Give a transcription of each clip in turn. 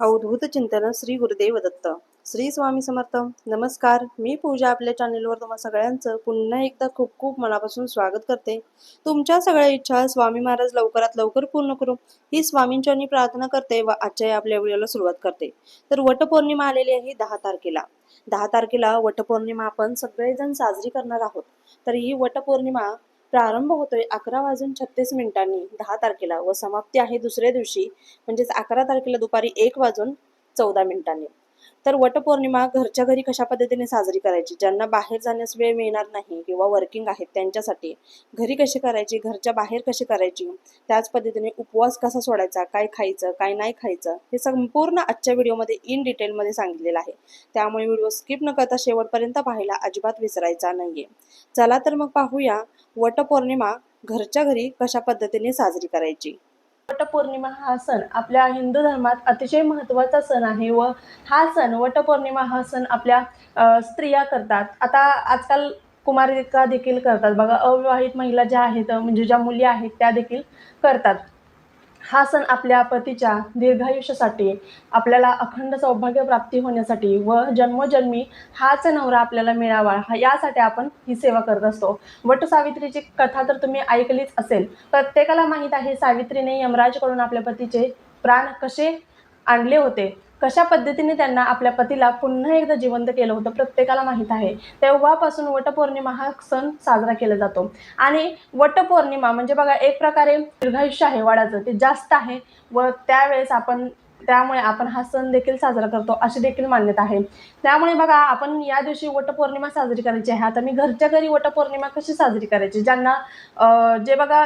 अवधूत चिंतन श्री गुरुदेव दत्त. श्री स्वामी समर्थ. नमस्कार. मी पूजा आपल्या चॅनेलवर तुम्हा सगळ्यांचं पुन्हा एकदा खूप खूप मनापासून स्वागत करते. तुमच्या सगळ्या इच्छा स्वामी महाराज लवकरात लवकर पूर्ण करू. ही स्वामींच्या प्रार्थना करते व आजच्या आपल्या व्हिडिओला सुरुवात करते. तर वटपौर्णिमा आलेली आहे दहा तारखेला. दहा तारखेला वटपौर्णिमा आपण सगळेजण साजरी करणार आहोत. तर ही वटपौर्णिमा प्रारंभ होतोय अकरा वाजून छत्तीस मिनिटांनी दहा तारखेला व समाप्ती आहे दुसऱ्या दिवशी म्हणजेच अकरा तारखेला दुपारी एक वाजून चौदा मिनिटांनी. तर वटपौर्णिमा घरच्या घरी कशा पद्धतीने साजरी करायची? ज्यांना बाहेर जाण्यास वेळ मिळणार नाही किंवा वर्किंग आहेत त्यांच्यासाठी घरी कशी करायची? घरच्या बाहेर कशी करायची? त्याच पद्धतीने उपवास कसा सोडायचा? काय खायचं? काय नाही खायचं? हे संपूर्ण आजच्या व्हिडिओमध्ये इन डिटेलमध्ये सांगितलेलं आहे. त्यामुळे व्हिडिओ स्किप न करता शेवटपर्यंत पाहायला अजिबात विसरायचा नाहीये. चला तर मग पाहूया वटपौर्णिमा घरच्या घरी कशा पद्धतीने साजरी करायची? वटपौर्णिमा हा सण आपल्या हिंदू धर्मात अतिशय महत्त्वाचा सण आहे व हा सण वटपौर्णिमा हा सण आपल्या स्त्रिया करतात. आता आजकाल कुमारिका देखील करतात. बघा अविवाहित महिला ज्या आहेत म्हणजे ज्या मुली आहेत त्या देखील करतात. हा सण आपल्या पतीच्या दीर्घायुष्यासाठी आपल्याला अखंड सौभाग्य प्राप्ती होण्यासाठी व जन्मोजन्मी हाच नवरा आपल्याला मिळावा हा यासाठी आपण ही सेवा करत असतो. वट सावित्रीची कथा तर तुम्ही ऐकलीच असेल. प्रत्येकाला माहीत आहे सावित्रीने यमराजकडून आपल्या पतीचे प्राण कसे आणले होते. कशा पद्धतीने त्यांना आपल्या पतीला पुन्हा एकदा जिवंत केलं होतं प्रत्येकाला माहीत आहे. तेव्हापासून वटपौर्णिमा हा सण साजरा केला जातो. आणि वटपौर्णिमा म्हणजे बघा एक प्रकारे दीर्घायुष्य आहे वाडाचं. ते जास्त आहे व त्यावेळेस आपण त्यामुळे आपण हा सण देखील साजरा करतो अशी देखील मान्यता आहे. त्यामुळे बघा आपण या दिवशी वटपौर्णिमा साजरी करायची आहे. आता मी घरच्या घरी वटपौर्णिमा कशी साजरी करायची? ज्यांना जे बघा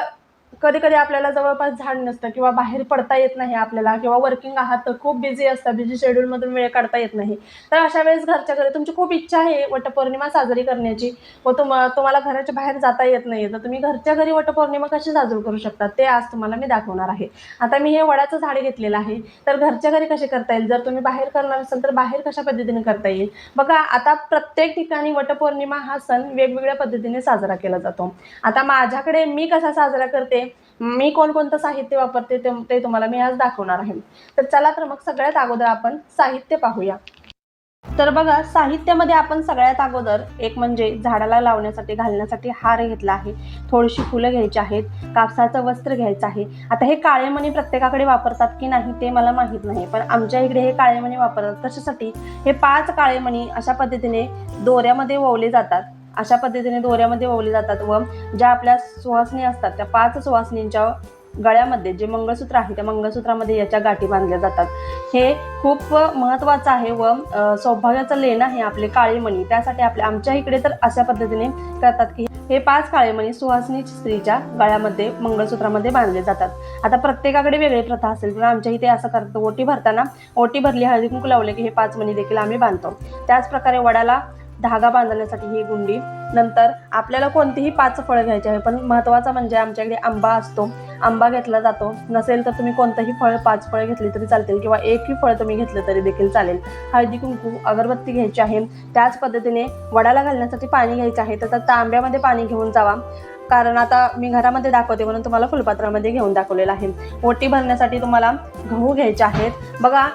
कधी कधी आपल्याला जवळपास झाड नसतं किंवा बाहेर पडता येत नाही आपल्याला किंवा वर्किंग आहात तर खूप बिझी असतं बिझी शेड्यूलमधून वेळ काढता येत नाही. तर अशा वेळेस घरच्या घरी तुमची खूप इच्छा आहे वटपौर्णिमा साजरी करण्याची. व तुम तुम्हाला घराच्या बाहेर जाता येत नाही तर तुम्ही घरच्या घरी वटपौर्णिमा कशी साजरी करू शकता ते आज तुम्हाला मी दाखवणार आहे. आता मी हे वडाचं झाड घेतलेलं आहे तर घरच्या घरी कसे करता येईल? जर तुम्ही बाहेर करणार असाल तर बाहेर कशा पद्धतीने करता येईल? बघा आता प्रत्येक ठिकाणी वटपौर्णिमा हा सण वेगवेगळ्या पद्धतीने साजरा केला जातो. आता माझ्याकडे मी कसा साजरा करते? मी कोणकोणतं साहित्य वापरते ते ते तुम्हाला मी आज दाखवणार आहे. तर चला तर मग सगळ्यात अगोदर आपण साहित्य पाहूया. तर बघा साहित्यामध्ये आपण सगळ्यात अगोदर एक म्हणजे झाडाला लावण्यासाठी घालण्यासाठी हार घेतला आहे. थोडीशी फुलं घ्यायची आहेत कापसाचं वस्त्र घ्यायचं आहे. आता हे काळे मणी प्रत्येकाकडे वापरतात की नाही ते मला माहीत नाही पण आमच्या इकडे हे काळे मणी वापरतात. कशासाठी? हे पाच काळे मणी अशा पद्धतीने दोऱ्यामध्ये ओवले जातात. अशा पद्धतीने दोऱ्यामध्ये ओवले जातात व ज्या आपल्या सुवासनी असतात त्या पाच सुवासनींच्या गळ्यामध्ये जे मंगळसूत्र आहे त्या मंगळसूत्रामध्ये याच्या गाठी बांधल्या जातात. हे खूप महत्त्वाचं आहे व सौभाग्याचं लेण आहे आपले काळेमणी. त्यासाठी आपल्या आमच्या इकडे तर अशा पद्धतीने करतात की हे पाच काळेमणी सुहासनी स्त्रीच्या गळ्यामध्ये मंगळसूत्रामध्ये बांधले जातात. आता प्रत्येकाकडे वेगळी प्रथा असेल पण आमच्या इथे असं करतो ओटी भरताना ओटी भरली हळदी कुंकू लावले की हे पाच मणी देखील आम्ही बांधतो. त्याच प्रकारे वडाला धागा बांधण्यासाठी ही गुंडी. नंतर आपल्याला कोणतीही पाच फळं घ्यायची आहे पण महत्त्वाचं म्हणजे आमच्याकडे आंबा असतो. आंबा घेतला जातो. नसेल तर तुम्ही कोणतंही फळ पाच फळं घेतली तरी चालतील किंवा एकही फळ तुम्ही घेतलं तरी देखील चालेल. हळदी कुंकू अगरबत्ती घ्यायची आहे. त्याच पद्धतीने वडाला घालण्यासाठी पाणी घ्यायचं आहे. तर तांब्यामध्ये पाणी घेऊन जावा. कारण आता मी घरामध्ये दाखवते म्हणून तुम्हाला फुलपात्रामध्ये घेऊन दाखवलेलं आहे. ओटी भरण्यासाठी तुम्हाला गहू घ्यायचे आहेत. बघा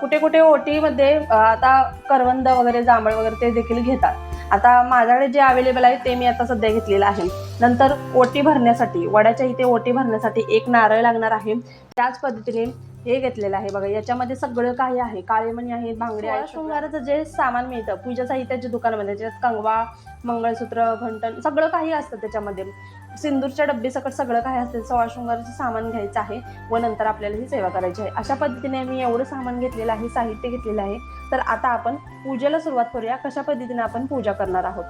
कुठे कुठे ओटीमध्ये आता करवंद वगैरे जांभळ वगैरे ते देखील घेतात. आता माझ्याकडे जे अवेलेबल आहे ते मी आता सध्या घेतलेलं आहे. नंतर ओटी भरण्यासाठी वड्याच्या इथे ओटी भरण्यासाठी एक नारळ लागणार आहे. त्याच पद्धतीने हे घेतलेलं आहे बघा. याच्यामध्ये सगळं काही आहे. काळे मणी आहेत बांगडे आहेत शृंगाराचं जे सामान मिळतं पूजा साहित्याच्या दुकानामध्ये ज्यात कंगवा मंगळसूत्र घंटण सगळं काही असतं त्याच्यामध्ये. सिंदूरच्या डब्बी सकट सगळं काही असतं. सोळा शृंगाराचं सामान घ्यायचं आहे व नंतर आपल्याला ही सेवा करायची आहे. अशा पद्धतीने मी एवढं सामान घेतलेलं आहे साहित्य घेतलेलं आहे. तर आता आपण पूजेला सुरुवात करूया. कशा पद्धतीने आपण पूजा करणार आहोत?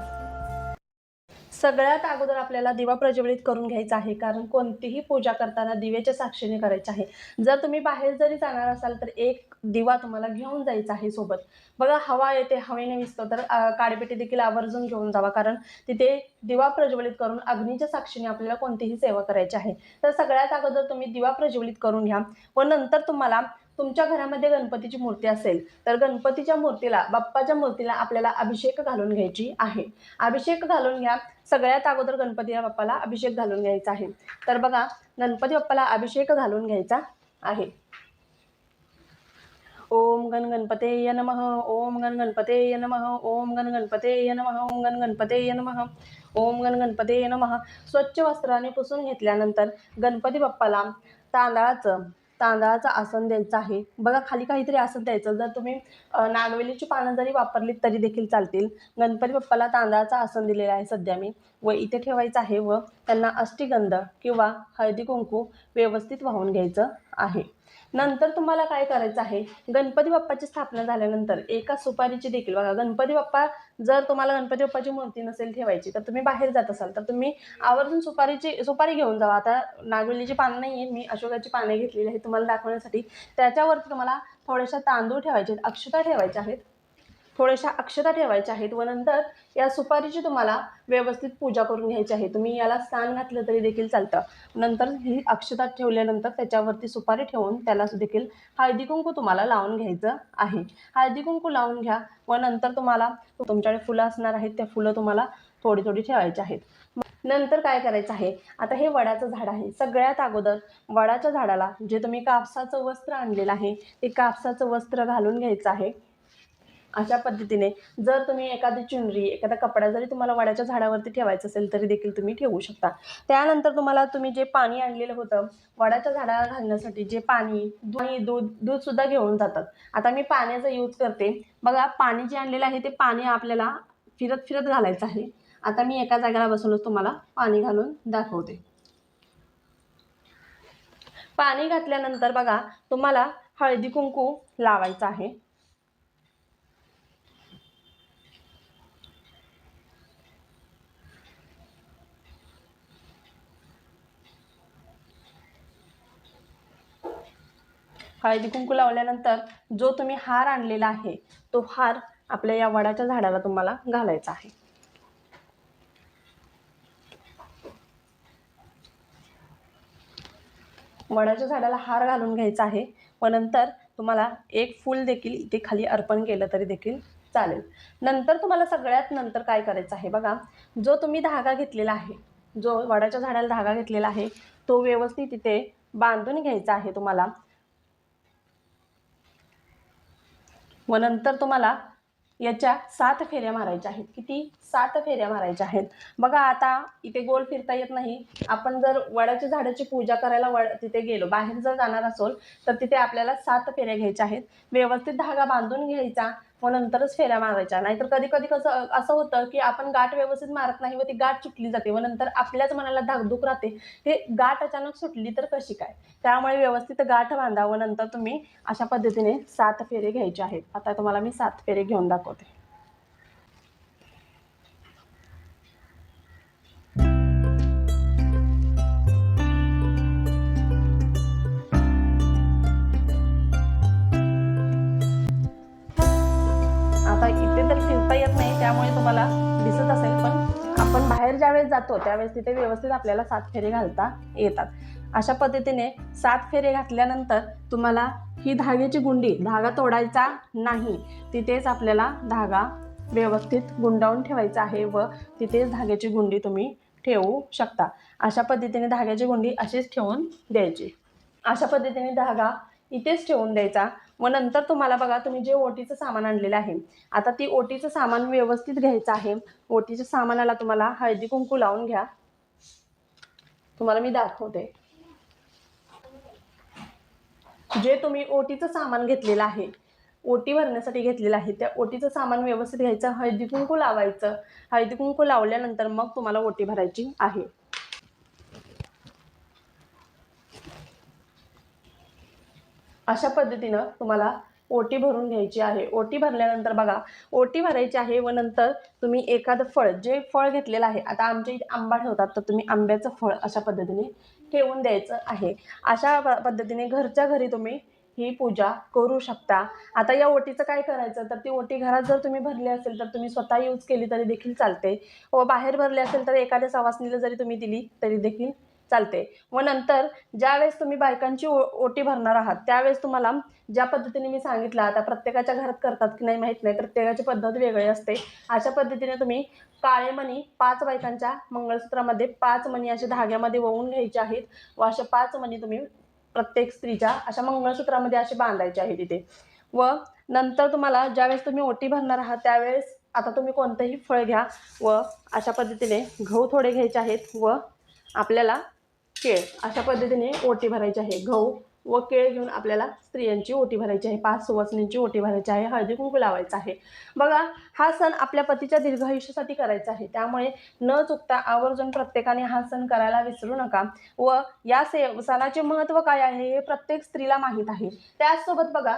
सगळ्यात अगोदर आपल्याला दिवा प्रज्वलित करून घ्यायचा आहे कारण कोणतीही पूजा करताना दिव्याच्या साक्षीने करायची आहे. जर तुम्ही बाहेर जरी जाणार असाल तर एक दिवा तुम्हाला घेऊन जायचा आहे सोबत. बघा हवा येते हवेने विसतो तर काडीपेटी देखील आवर्जून घेऊन जावा कारण तिथे दिवा प्रज्वलित करून अग्नीच्या साक्षीने आपल्याला कोणतीही सेवा करायची आहे. तर सगळ्यात अगोदर तुम्ही दिवा प्रज्वलित करून घ्या व नंतर तुम्हाला तुमच्या घरामध्ये गणपतीची मूर्ती असेल तर गणपतीच्या मूर्तीला बाप्पाच्या मूर्तीला आपल्याला अभिषेक घालून घ्यायची आहे. अभिषेक घालून घ्या सगळ्यात अगोदर गणपतीला बाप्पाला अभिषेक घालून घ्यायचा आहे. तर बघा गणपती बाप्पाला अभिषेक घालून घ्यायचा आहे. ओम गण गणपते नम ओम गण गणपते नम ओम गण गणपते नम ओम गण गणपते नम ओम गण गणपते नम. स्वच्छ वस्त्राने पुसून घेतल्यानंतर गणपती बाप्पाला तांदळाचं तांदळाचं आसन द्यायचं आहे. बघा खाली काहीतरी आसन द्यायचं. जर तुम्ही नागवेलीची पानं जरी वापरली तरी देखील चालतील. गणपती बाप्पाला तांदळाचं आसन दिलेलं आहे सध्या मी. व इथे ठेवायचं आहे व त्यांना अष्टीगंध किंवा हळदी कुंकू व्यवस्थित वाहून घ्यायचं आहे. नंतर तुम्हाला काय करायचं आहे? गणपती बाप्पाची स्थापना झाल्यानंतर एका सुपारीची देखील बघा गणपती बाप्पा जर तुम्हाला गणपती बाप्पाची मूर्ती नसेल ठेवायची तर तुम्ही बाहेर जात असाल तर तुम्ही आवर्जून सुपारीची सुपारी घेऊन जावा. आता नागवेलीची पानं नाही आहे मी अशोकाची पाने घेतलेली आहे तुम्हाला दाखवण्यासाठी. त्याच्यावरती तुम्हाला थोड्याशा तांदूळ ठेवायचे आहेत अक्षता ठेवायच्या आहेत. थोड्याशा अक्षता ठेवायच्या आहेत व नंतर या सुपारीची तुम्हाला व्यवस्थित पूजा करून घ्यायची आहे. तुम्ही याला स्नान घातलं तरी देखील चालतं. नंतर ही अक्षता ठेवल्यानंतर त्याच्यावरती सुपारी ठेवून त्याला देखील हळदी कुंकू तुम्हाला लावून घ्यायचं आहे. हळदी कुंकू लावून घ्या व नंतर तुम्हाला तुमच्याकडे फुलं असणार आहेत त्या फुलं तुम्हाला थोडी थोडी ठेवायची आहेत. नंतर काय करायचं आहे? आता हे वडाचं झाड आहे. सगळ्यात अगोदर वडाच्या झाडाला जे तुम्ही कापसाचं वस्त्र आणलेलं आहे ते कापसाचं वस्त्र घालून घ्यायचं आहे. अशा पद्धतीने जर तुम्ही एखादी चुनरी एखादा कपडा जरी तुम्हाला वाड्याच्या झाडावरती ठेवायचं असेल तरी देखील तुम्ही ठेवू शकता. त्यानंतर तुम्हाला तुम्ही जे पाणी आणलेलं होतं वाड्याच्या झाडाला घालण्यासाठी जे पाणी दूध दूध दूधसुद्धा घेऊन जातात. आता मी पाण्याचा यूज करते. बघा पाणी जे आणलेलं आहे ते पाणी आपल्याला फिरत फिरत घालायचं आहे. आता मी एका जागेला बसूनच तुम्हाला पाणी घालून दाखवते. पाणी घातल्यानंतर बघा तुम्हाला हळदी कुंकू लावायचं आहे. हळदी कुंकू लावल्यानंतर जो तुम्ही हार आणलेला आहे तो हार आपल्या या वडाच्या झाडाला तुम्हाला घालायचा आहे. वडाच्या झाडाला हार घालून घ्यायचा आहे व नंतर तुम्हाला एक फूल देखील इथे खाली अर्पण केलं तरी देखील चालेल. नंतर तुम्हाला सगळ्यात नंतर काय करायचं आहे बघा जो तुम्ही धागा घेतलेला आहे जो वडाच्या झाडाला धागा घेतलेला आहे तो व्यवस्थित इथे बांधून घ्यायचा आहे तुम्हाला. व नंतर तुम्हाला याच्या सात फेऱ्या मारायच्या आहेत. किती? सात फेऱ्या मारायच्या आहेत. बघा आता इथे गोल फिरता येत नाही. आपण जर वडाच्या झाडाची पूजा करायला वड तिथे गेलो बाहेर जर जाणार असेल तर तिथे आपल्याला सात फेऱ्या घ्यायच्या आहेत. व्यवस्थित धागा बांधून घ्यायचा. मग नंतरच फेऱ्या मारायच्या. नाहीतर कधी कधी कसं असं होतं की आपण गाठ व्यवस्थित मारत नाही व ती गाठ सुटली जाते व नंतर आपल्याच मनाला धाकधूक राहते हे गाठ अचानक सुटली तर कशी काय? त्यामुळे व्यवस्थित गाठ बांधा व नंतर तुम्ही अशा पद्धतीने सात फेरे घ्यायचे आहेत. आता तुम्हाला मी सात फेरे घेऊन दाखवते. जातो त्यावेळेस तिथे व्यवस्थित आपल्याला सात फेरे घालता येतात. अशा पद्धतीने सात फेरे घातल्यानंतर तुम्हाला ही धाग्याची गुंडी धागा तोडायचा नाही. तिथेच आपल्याला धागा व्यवस्थित गुंडावून ठेवायचा आहे व तिथेच धाग्याची गुंडी तुम्ही ठेवू शकता. अशा पद्धतीने धाग्याची गुंडी अशीच ठेवून द्यायची. अशा पद्धतीने धागा इथेच ठेवून द्यायचा. मग नंतर तुम्हाला बघा तुम्ही जे ओटीचं सामान आणलेलं आहे आता ती ओटीचं सामान व्यवस्थित घ्यायचं आहे. ओटीच्या सामानाला तुम्हाला हळदी कुंकू लावून घ्या. तुम्हाला मी दाखवते. जे तुम्ही ओटीचं सामान घेतलेलं आहे ओटी भरण्यासाठी घेतलेलं आहे त्या ओटीचं सामान व्यवस्थित घ्यायचं हळदी कुंकू लावायचं. हळदी कुंकू लावल्यानंतर मग तुम्हाला ओटी भरायची आहे. अशा पद्धतीनं तुम्हाला ओटी भरून घ्यायची आहे. ओटी भरल्यानंतर बघा ओटी भरायची आहे व नंतर तुम्ही एखादं फळ जे फळ घेतलेलं आहे आता आमच्या इथे आंबा ठेवतात तर तुम्ही आंब्याचं फळ अशा पद्धतीने ठेवून द्यायचं आहे. अशा प- पद्धतीने घरच्या घरी तुम्ही ही पूजा करू शकता. आता या ओटीचं काय करायचं? तर ती ओटी घरात जर तुम्ही भरली असेल तर तुम्ही स्वतः यूज केली तरी देखील चालते. व बाहेर भरली असेल तर एखाद्या सवासनीला जरी तुम्ही दिली तरी देखील चालते. व नंतर ज्यावेळेस तुम्ही बायकांची ओ ओटी भरणार आहात त्यावेळेस तुम्हाला ज्या पद्धतीने मी सांगितलं आता प्रत्येकाच्या घरात करतात की नाही माहीत नाही प्रत्येकाची पद्धत वेगळी असते. अशा पद्धतीने तुम्ही काळे मणी पाच बायकांच्या मंगळसूत्रामध्ये पाच मणी असे धाग्यामध्ये वळून घ्यायचे आहेत व अशा पाच मणी तुम्ही प्रत्येक स्त्रीच्या अशा मंगळसूत्रामध्ये असे बांधायचे आहेत तिथे व नंतर तुम्हाला ज्यावेळेस तुम्ही ओटी भरणार आहात त्यावेळेस आता तुम्ही कोणतंही फळ घ्या व अशा पद्धतीने गहू थोडे घ्यायचे आहेत व आपल्याला केळ. अशा पद्धतीने ओटी भरायची आहे. गहू व केळ घेऊन आपल्याला स्त्रियांची ओटी भरायची आहे. पाच सुवासनींची ओटी भरायची आहे. हळदी कुंकू लावायचं आहे. बघा हा सण आपल्या पतीच्या दीर्घ आयुष्यासाठी करायचा आहे. त्यामुळे न चुकता आवर्जून प्रत्येकाने हा सण करायला विसरू नका व या से सणाचे महत्त्व काय आहे हे प्रत्येक स्त्रीला माहीत आहे. त्याचसोबत बघा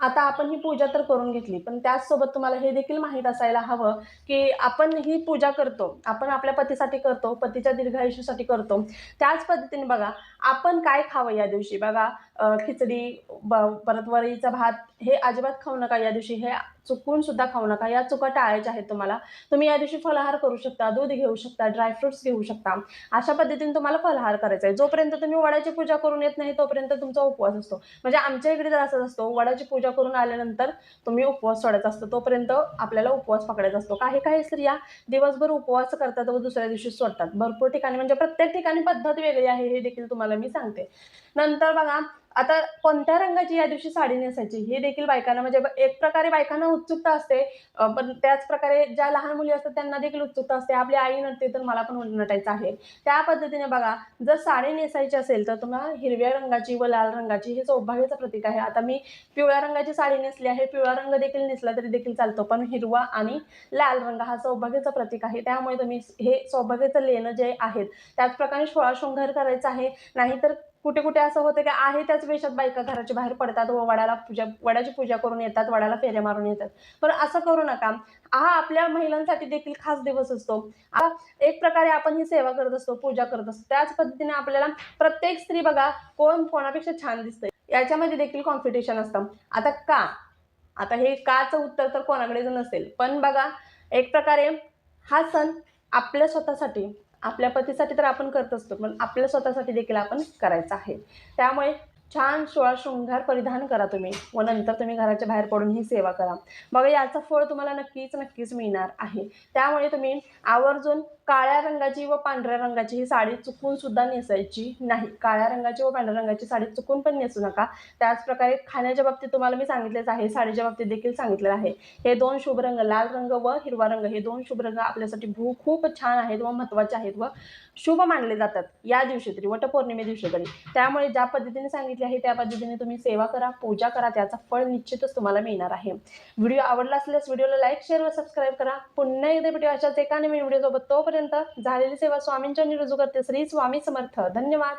आता आपण ही पूजा तर करून घेतली पण त्याचसोबत तुम्हाला हे देखील माहीत असायला हवं की आपण ही पूजा करतो आपण आपल्या पतीसाठी करतो पतीच्या दीर्घायुष्यासाठी करतो. त्याच पद्धतीने बघा आपण काय खावं या दिवशी? बघा खिचडी ब परत वरीचा भात हे अजिबात खाऊ नका या दिवशी. हे चुकून सुद्धा खाऊ नका. या चुका टाळायच्या आहेत तुम्हाला. तुम्ही या दिवशी फलाहार करू शकता दूध घेऊ शकता ड्रायफ्रुट्स घेऊ शकता. अशा पद्धतीने तुम्हाला फलाहार करायचा आहे. जोपर्यंत तुम्ही वडाची पूजा करून येत नाही तोपर्यंत तुमचा उपवास असतो. म्हणजे आमच्या इकडे तर असंच असतो वडाची पूजा करून आल्यानंतर तुम्ही उपवास सोडायचा असतो. तोपर्यंत आपल्याला उपवास पकडायचा असतो. काही काही स्त्रिया दिवसभर उपवास करतात व दुसऱ्या दिवशी सोडतात. भरपूर ठिकाणी म्हणजे प्रत्येक ठिकाणी पद्धत वेगळी आहे हे देखील तुम्हाला मी सांगते. नंतर बघा आता कोणत्या रंगाची या दिवशी साडी नेसायची? हे देखील बायकांना म्हणजे एक प्रकारे बायकांना उत्सुकता असते. पण त्याच प्रकारे ज्या लहान मुली असतात त्यांना देखील उत्सुकता असते. आपली आई नटते तर मला पण नटायचं आहे. त्या पद्धतीने बघा जर साडी नेसायची असेल तर तुम्हाला हिरव्या रंगाची व लाल रंगाची हे सौभाग्याचं प्रतीक आहे. आता मी पिवळ्या रंगाची साडी नेसली आहे. पिवळा रंग देखील नेसला तरी देखील चालतो पण हिरवा आणि लाल रंग हा सौभाग्याचं प्रतीक आहे. त्यामुळे तुम्ही हे सौभाग्याचं लेणं जे आहेत त्याचप्रकारे सोळा शृंगार करायचं आहे. नाहीतर कुठे कुठे असं होतं की आहे त्याच वेशात बायका घराच्या बाहेर पडतात व वडाला पूजा वडाची पूजा करून येतात वडाला फेऱ्या मारून येतात. पण असं करू नका. हा आपल्या महिलांसाठी देखील खास दिवस असतो. एक प्रकारे आपण ही सेवा करत असतो पूजा करत असतो. त्याच पद्धतीने आपल्याला प्रत्येक स्त्री बघा कोण कोणापेक्षा छान दिसते याच्यामध्ये देखील कॉम्पिटिशन असतं. आता का? आता हे काचं उत्तर तर कोणाकडेच नसेल. पण बघा एक प्रकारे हा सण आपल्या स्वतःसाठी आपल्या पतीसाठी तर आपण करत असतो पण आपल्या स्वतःसाठी देखील आपण करायचं आहे. त्यामुळे छान सोळा शृंगार परिधान करा तुम्ही व नंतर तुम्ही घराच्या बाहेर पडून ही सेवा करा. बघा याचं फळ तुम्हाला नक्कीच नक्कीच मिळणार आहे. त्यामुळे तुम्ही आवर्जून काळ्या रंगाची व पांढऱ्या रंगाची ही साडी चुकून सुद्धा नेसायची नाही. काळ्या रंगाची व पांढऱ्या रंगाची साडी चुकून पण नेसू नका. त्याचप्रकारे खाण्याच्या बाबतीत तुम्हाला मी सांगितलेच आहे साडीच्या बाबतीत देखील सांगितलेलं आहे. हे दोन शुभ रंग लाल रंग व हिरवा रंग हे दोन शुभ रंग आपल्यासाठी भू खूप छान आहेत व महत्त्वाचे आहेत व शुभ मानले जातात या दिवशी तरी वटपौर्णिमे दिवशी तरी. त्यामुळे ज्या पद्धतीने सांगितले आहे त्या पद्धतीने तुम्ही सेवा करा पूजा करा त्याचा फळ निश्चितच तुम्हाला मिळणार आहे. व्हिडिओ आवडला असल्यास व्हिडिओला लाईक शेअर व सबस्क्राईब करा. पुन्हा एकदा भेटू अशाच एका नवीन व्हिडिओसोबत. तोपर्यंत तोपर्यंत झालेली सेवा स्वामींच्या रुजू करते. श्री स्वामी समर्थ. धन्यवाद.